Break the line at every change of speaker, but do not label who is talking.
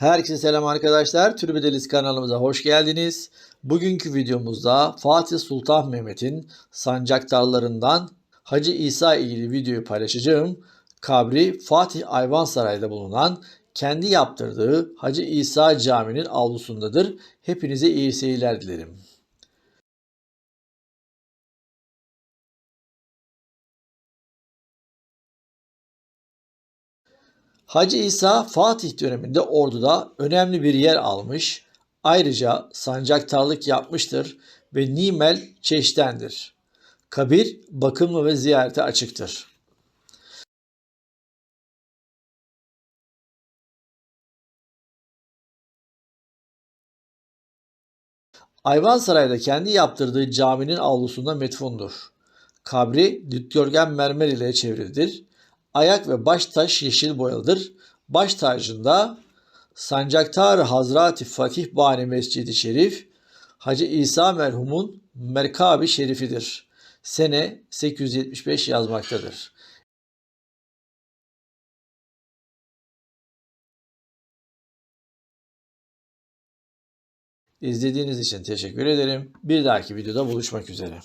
Herkese selam arkadaşlar. Türbedeliz kanalımıza hoş geldiniz. Bugünkü videomuzda Fatih Sultan Mehmet'in sancaktarlarından Hacı İsa ilgili videoyu paylaşacağım. Kabri Fatih Ayvansaray'da bulunan kendi yaptırdığı Hacı İsa Camii'nin avlusundadır. Hepinize iyi seyirler dilerim. Hacı İsa Fatih döneminde orduda önemli bir yer almış. Ayrıca sancaktarlık yapmıştır ve Nimel Çeş'tendir. Kabir bakımlı ve ziyarete açıktır. Ayvansaray'da kendi yaptırdığı caminin avlusunda metfundur. Kabri dikdörtgen mermer ile çevrilidir. Ayak ve baş taş yeşil boyalıdır. Baş tacında Sancaktar Hazrati Fakih Bani Mescidi Şerif Hacı İsa merhumun merkabi şerifidir. Sene 875 yazmaktadır. İzlediğiniz için teşekkür ederim. Bir dahaki videoda buluşmak üzere.